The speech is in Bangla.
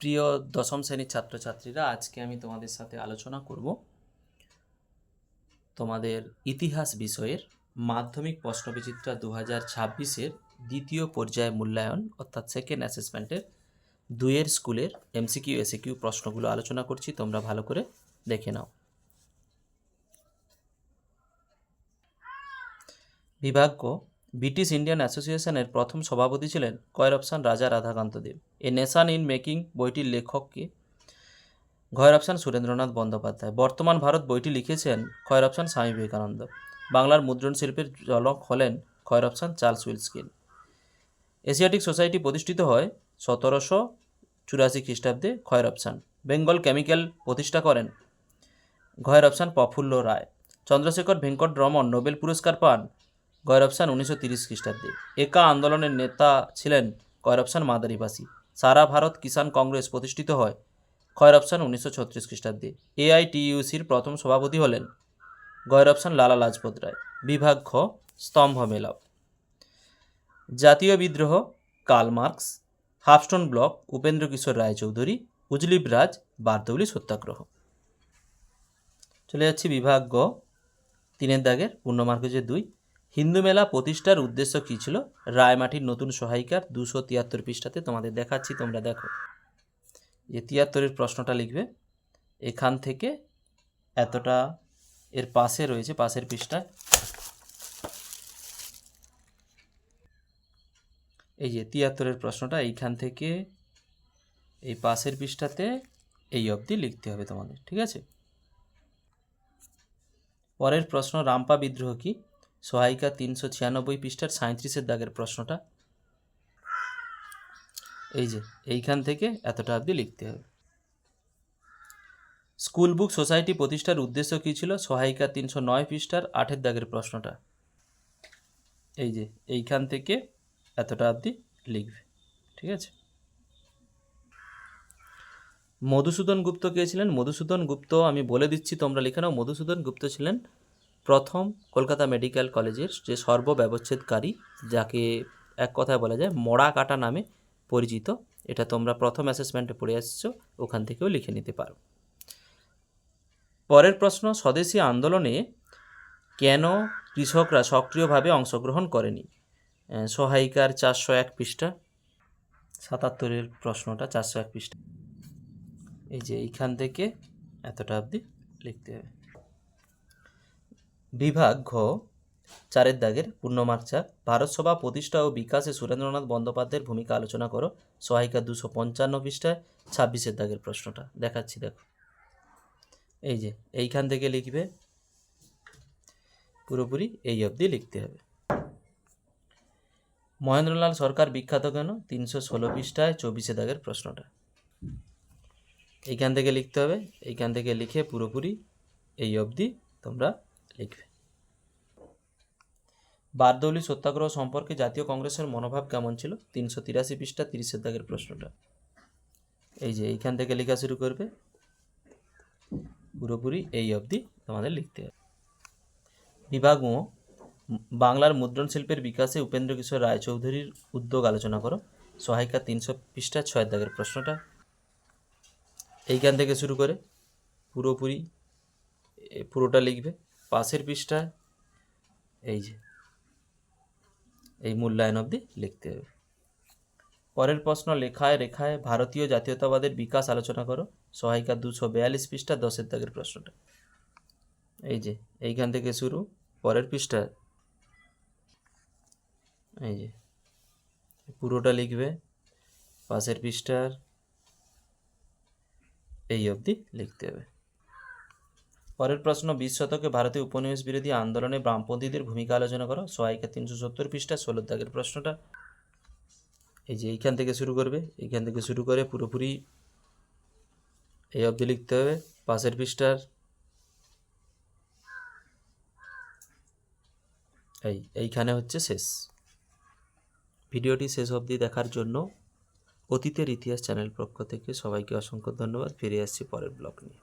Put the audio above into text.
প্রিয় দশম শ্রেণির ছাত্রছাত্রীরা, আজকে আমি তোমাদের সাথে আলোচনা করব তোমাদের ইতিহাস বিষয়ের মাধ্যমিক প্রশ্নবিচিত্রা দু হাজার ছাব্বিশের দ্বিতীয় পর্যায়ে মূল্যায়ন, অর্থাৎ সেকেন্ড অ্যাসেসমেন্টের দুইয়ের স্কুলের এমসিকিউ এসিকিউ প্রশ্নগুলো আলোচনা করছি। তোমরা ভালো করে দেখে নাও। বিভাগ ব্রিটিশ ইন্ডিয়ান অ্যাসোসিয়েশনের প্রথম সভাপতি ছিলেন কয়ের option Raja Radhakanta Deb. A nation in making বইটির লেখককে ঘয়ের অপশান সুরেন্দ্রনাথ বন্দ্যোপাধ্যায়। বর্তমান ভারত বইটি লিখেছেন খয়ের অপশান স্বামী বিবেকানন্দ। বাংলার মুদ্রণ শিল্পের জলক হলেন খয়ের option Charles Wilkins. Asiatic society প্রতিষ্ঠিত হয় সতেরোশো চুরাশি খ্রিস্টাব্দে খয়ের অপশান বেঙ্গল কেমিক্যাল প্রতিষ্ঠা করেন ঘয়ের অপশান প্রফুল্ল রায়। চন্দ্রশেখর ভেঙ্কট রমন নোবেল পুরস্কার পান অপশান উনিশশো তিরিশ খ্রিস্টাব্দে। একা আন্দোলনের নেতা ছিলেন অপশান মাদারিবাসী। সারা ভারত কিষাণ কংগ্রেস প্রতিষ্ঠিত হয় খয়ের অপশান উনিশশো ছত্রিশ খ্রিস্টাব্দে। এআইটিইউসির প্রথম সভাপতি হলেন অপশান লালা লাজপত রায়। বিভাগ খ স্তম্ভ মেলাপ জাতীয় বিদ্রোহ, কার্ল মার্কস, হাফস্টোন ব্লক, উপেন্দ্র কিশোর রায়চৌধুরী, উজলিব রাজ, বারদৌলি সত্যাগ্রহ। চলে যাচ্ছি বিভাগ গ তিনের দাগের পূর্ণমার্গজে দুই। হিন্দু মেলা প্রতিষ্ঠার উদ্দেশ্য কী ছিল? রায়মাটির নতুন সহায়িকার দুশো তিয়াত্তর পৃষ্ঠাতে তোমাদের দেখাচ্ছি, তোমরা দেখো। যে তিয়াত্তরের প্রশ্নটা লিখবে, এখান থেকে এতটা এর পাশে রয়েছে, পাশের পৃষ্ঠায়। এই যে তিয়াত্তরের প্রশ্নটা, এইখান থেকে এই পাশের পৃষ্ঠাতে এই অবধি লিখতে হবে তোমাদের, ঠিক আছে? পরের প্রশ্ন, রাম্পা বিদ্রোহ কি? সহায়িকা তিনশো ছিয়ানব্বই পৃষ্ঠার সাঁত্রিশের দাগের প্রশ্নটা। এই যে, এইখান থেকে এতটা অবধি লিখতে হবে। স্কুল বুক সোসাইটি প্রতিষ্ঠার উদ্দেশ্য কী ছিল? সহায়িকা তিনশো নয় পৃষ্ঠার আটের দাগের প্রশ্নটা। এই যে, এইখান থেকে এতটা অবধি লিখবে, ঠিক আছে? মধুসূদন গুপ্ত কে ছিলেন? মধুসূদন গুপ্ত, আমি বলে দিচ্ছি, তোমরা লিখে নাও। মধুসূদন গুপ্ত ছিলেন প্রথম কলকাতা মেডিকেল কলেজের যে সর্বব্যবচ্ছেদকারী, যাকে এক কথায় বলা যায় মড়া কাটা নামে পরিচিত, এটা তোমরা প্রথম অ্যাসেসমেন্টে পড়ে আসছো ওখান থেকেও লিখে নিতে পারো। পরের প্রশ্ন, স্বদেশী আন্দোলনে কেন কৃষকরা সক্রিয়ভাবে অংশগ্রহণ করেনি? সহায়িকার চারশো এক পৃষ্ঠা, সাতাত্তরের প্রশ্নটা চারশো এক পৃষ্ঠা। এই যে এইখান থেকে এতটা অবধি লিখতে হবে। বিভাগ ঘ, চারের দাগের পূর্ণমার্ক চাক ভারত সভা প্রতিষ্ঠা ও বিকাশে সুরেন্দ্রনাথ বন্দ্যোপাধ্যায়ের ভূমিকা আলোচনা করো, সহায়িকা দুশো পঞ্চান্ন পৃষ্ঠায়, ছাব্বিশের দাগের প্রশ্নটা, দেখাচ্ছি দেখো। এই যে, এইখান থেকে লিখবে, পুরোপুরি এই অবধি লিখতে হবে। মহেন্দ্রলাল সরকার বিখ্যাত কেন? তিনশো ষোলো পৃষ্ঠায়, চব্বিশে দাগের প্রশ্নটা। এইখান থেকে লিখতে হবে, এইখান থেকে লিখে পুরোপুরি এই অবধি তোমরা লিখবে। বারদৌলি সত্যাগ্রহ সম্পর্কে জাতীয় কংগ্রেসের মনোভাব কেমন ছিল? তিনশো তিরাশি পৃষ্ঠা, তিরিশের দাগের প্রশ্নটা। এই যে এইখান থেকে লেখা শুরু করবে। পুরোপুরি এই অবধি তোমাদের লিখতে হবে। বিভাগ ও বাংলার মুদ্রণ শিল্পের বিকাশে উপেন্দ্র কিশোর রায়চৌধুরীর উদ্যোগ আলোচনা করো। সহায়িকা তিনশো পৃষ্ঠা, ছয়ের দাগের প্রশ্নটা। এইখান থেকে শুরু করে পুরোপুরি পুরোটা লিখবে। পাশের পৃষ্ঠায় এই যে, এই মূল্যায়ন অবধি লিখতে হবে। পরের প্রশ্ন, লেখায় রেখায় ভারতীয় জাতীয়তাবাদের বিকাশ আলোচনা করো। সহায়িকা দুশো বেয়াল্লিশ পৃষ্ঠা, দশের দাগের প্রশ্নটা। এই যে, এইখান থেকে শুরু, পরের পৃষ্ঠা এই যে, পুরোটা লিখবে, পাশের পৃষ্ঠার এই অবধি লিখতে হবে। পরের প্রশ্ন, বিশ শতকে ভারতীয় উপনিবেশ বিরোধী আন্দোলনে বামপন্থীদের ভূমিকা আলোচনা করো। সহায়িকা তিনশো সত্তর পৃষ্ঠা, ষোলো দাগের প্রশ্নটা। এই যে এইখান থেকে শুরু করবে। এইখান থেকে শুরু করে পুরোপুরি এই অবধি লিখতে হবে। পাশের পৃষ্ঠার এই, এইখানে হচ্ছে শেষ। ভিডিওটি শেষ অবধি দেখার জন্য অতীতের ইতিহাস চ্যানেল পক্ষ থেকে সবাইকে অসংখ্য ধন্যবাদ। ফিরে আসছি পরের ব্লগ নিয়ে।